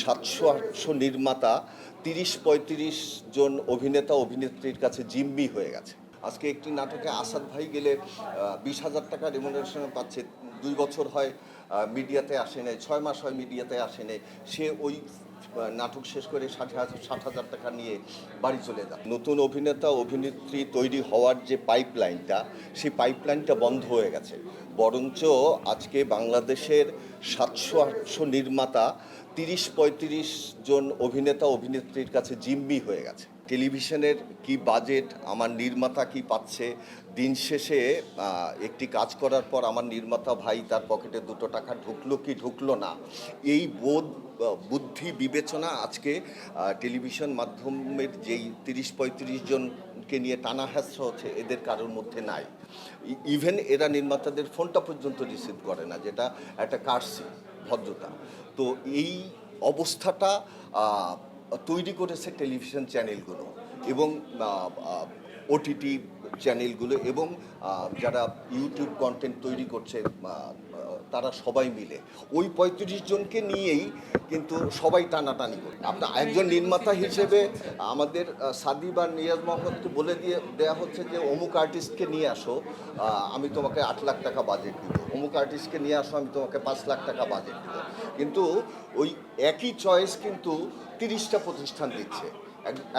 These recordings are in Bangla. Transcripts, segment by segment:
সাতশো আটশো নির্মাতা তিরিশ পঁয়ত্রিশ জন অভিনেতা, অভিনেত্রীর কাছে জিম্মি হয়ে গেছে। আজকে একটি নাটকে আসাদ ভাই গেলে বিশ হাজার টাকা রেমুনারেশন পাচ্ছে। দুই বছর হয় মিডিয়াতে আসে নাই, ছয় মাস হয় মিডিয়াতে আসে নাই। সে ওই নাটক শেষ করে ষাট হাজার ষাট হাজার টাকা নিয়ে বাড়ি চলে যায়। নতুন অভিনেতা, অভিনেত্রী তৈরি হওয়ার যে পাইপলাইনটা সেই পাইপলাইনটা বন্ধ হয়ে গেছে। বরঞ্চ আজকে বাংলাদেশের সাতশো আটশো নির্মাতা তিরিশ পঁয়ত্রিশ জন অভিনেতা, অভিনেত্রীর কাছে জিম্মি হয়ে গেছে। টেলিভিশনের কি বাজেট, আমার নির্মাতা কি পাচ্ছে? দিন শেষে একটি কাজ করার পর আমার নির্মাতা ভাই তার পকেটে দুটো টাকা ঢুকলো কি ঢুকলো না? এই বোধ বুদ্ধি বিবেচনা আজকে টেলিভিশন মাধ্যমের যেই তিরিশ পঁয়ত্রিশ জনকে নিয়ে টানা হ্যাসরা হচ্ছে, এদের কারোর মধ্যে নাই। ইভেন এরা নির্মাতাদের ফোনটা পর্যন্ত রিসিভ করে না, যেটা একটা কার্সি ভদ্রতা। তো এই অবস্থাটা তৈরি করেছে টেলিভিশন চ্যানেলগুলো এবং ওটিটি চ্যানেলগুলো এবং যারা ইউটিউব কন্টেন্ট তৈরি করছে তারা সবাই মিলে। ওই পঁয়ত্রিশ জনকে নিয়েই কিন্তু সবাই টানাটানি করে। আপনার একজন নির্মাতা হিসেবে আমাদের সাদি বা নিয়াজ মোহাম্মদকে বলে দিয়ে দেওয়া হচ্ছে যে, অমুক আর্টিস্টকে নিয়ে আসো আমি তোমাকে আট লাখ টাকা বাজেট দিব। অমুক আর্টিস্টকে নিয়ে আসো, আমি তোমাকে পাঁচ লাখ টাকা বাজেট দিব। কিন্তু ওই একই চয়েস কিন্তু তিরিশটা প্রতিষ্ঠান দিচ্ছে।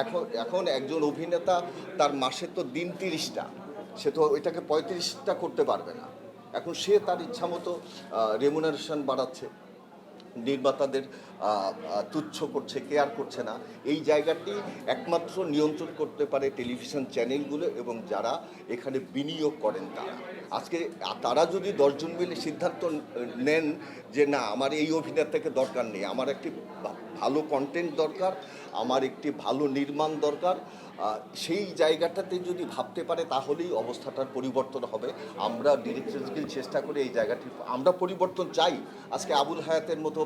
এখন এখন একজন অভিনেতা, তার মাসে তো দিন তিরিশটা। সে তো ওইটাকে পঁয়ত্রিশটা করতে পারবে না। এখন সে তার ইচ্ছা মতো রেমুনারেশন বাড়াচ্ছে। নির্মাতাদের তুচ্ছ করছে কেয়ার করছে না। এই জায়গাটি একমাত্র নিয়ন্ত্রণ করতে পারে টেলিভিশন চ্যানেলগুলো এবং যারা এখানে বিনিয়োগ করেন তারা। আজকে তারা যদি দশজন মিলে সিদ্ধান্ত নেন যে না, আমার এই অভিনেতাকে দরকার নেই, আমার একটি ভালো কন্টেন্ট দরকার, আমার একটি ভালো নির্মাণ দরকার সেই জায়গাটাতে যদি ভাবতে পারে, তাহলেই অবস্থাটার পরিবর্তন হবে। আমরা ডিরেক্টরস চেষ্টা করে এই জায়গাটি, আমরা পরিবর্তন চাই। আজকে আবুল হায়াতের মতো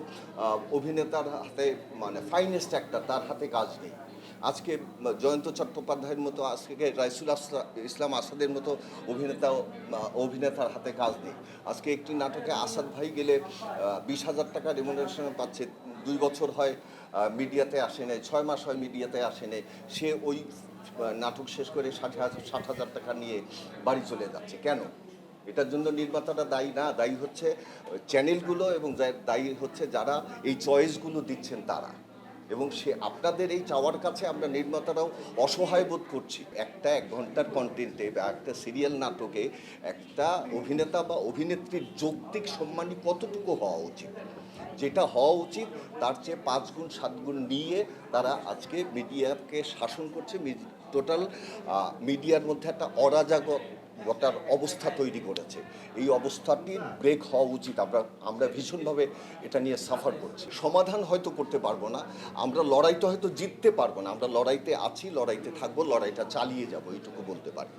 অভিনেতার হাতে মানে ফাইনেস্ট একটা তার হাতে কাজ নেই। আজকে জয়ন্ত চট্টোপাধ্যায়ের মতো, আজকে রাইসুল ইসলাম আসাদের মতো অভিনেতা অভিনেতার হাতে কাজ নেই। আজকে একটি নাটকে আসাদ ভাই গেলে বিশ হাজার টাকা রেমুনারেশন পাচ্ছে। দুই বছর হয় মিডিয়াতে আসে নাই, ছয় মাস হয় মিডিয়াতে আসে নাই। সে ওই নাটক শেষ করে ষাট হাজার ষাট হাজার টাকা নিয়ে বাড়ি চলে যাচ্ছে। কেন? এটার জন্য নির্মাতারা দায়ী না। দায়ী হচ্ছে চ্যানেলগুলো এবং দায়ী হচ্ছে যারা এই চয়েসগুলো দিচ্ছেন তারা। এবং সে, আপনাদের এই চাওয়ার কাছে আমরা নির্মাতারাও অসহায় বোধ করছি। একটা, এক ঘণ্টার কন্টেন্টে বা একটা সিরিয়াল নাটকে একটা অভিনেতা বা অভিনেত্রীর যৌক্তিক সম্মানী কতটুকু হওয়া উচিত? যেটা হওয়া উচিত, তার চেয়ে পাঁচ গুণ, সাত গুণ নিয়ে তারা আজকে মিডিয়াকে শাসন করছে। টোটাল মিডিয়ার মধ্যে একটা অরাজক গোটার অবস্থা তৈরি করেছে। এই অবস্থাটির ব্রেক হওয়া উচিত। আমরা আমরা ভীষণভাবে এটা নিয়ে সাফার করছি। সমাধান হয়তো করতে পারব না। আমরা লড়াইটা হয়তো জিততে পারব না। আমরা লড়াইতে আছি, লড়াইতে থাকব, লড়াইটা চালিয়ে যাব, এইটুকু বলতে পারি।